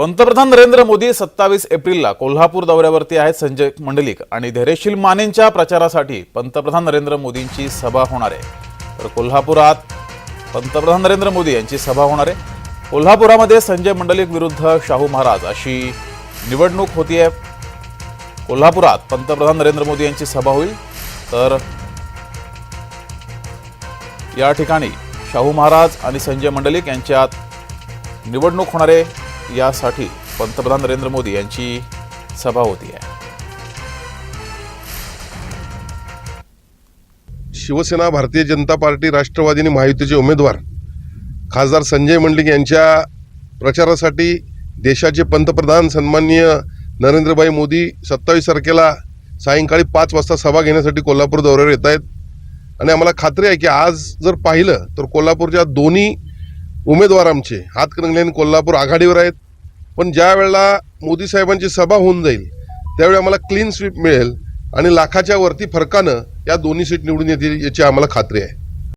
पंतप्रधान नरेंद्र मोदी सत्तावीस एप्रिलला कोल्हापूर दौऱ्यावरती आहेत संजय मंडलिक आणि धैर्यशील मानेंच्या प्रचारासाठी पंतप्रधान नरेंद्र मोदींची सभा होणार आहे. तर कोल्हापुरात पंतप्रधान नरेंद्र मोदी यांची सभा होणार आहे. कोल्हापुरामध्ये संजय मंडलिक विरुद्ध शाहू महाराज अशी निवडणूक होती आहे. कोल्हापुरात पंतप्रधान नरेंद्र मोदी यांची सभा होईल. तर या ठिकाणी शाहू महाराज आणि संजय मंडलिक यांच्यात निवडणूक होणार आहे. यासाठी पंतप्रधान नरेंद्र मोदी यांची सभा होती. आहे शिवसेना भारतीय जनता पार्टी राष्ट्रवादी आणि महायुतीचे उमेदवार खासदार संजय मंडलिक यांच्या प्रचारासाठी देशाचे पंतप्रधान सन्माननीय नरेंद्रभाई मोदी सत्तावीस तारखेला सायंकाळी पाच वाजता सभा घेण्यासाठी कोल्हापूर दौऱ्यावर येत आहेत. आणि आम्हाला खात्री आहे की आज जर पाहिलं तर कोल्हापूरच्या दोन्ही उमेदवार आमचे. हातकणंगले आणि कोल्हापूर आघाडीवर आहेत. पण ज्या वेळेला मोदी साहेबांची सभा होऊन जाईल त्यावेळी आम्हाला क्लीन स्वीप मिळेल आणि लाखाच्या वरती फरकानं या दोन्ही सीट निवडून येतील याची आम्हाला खात्री आहे.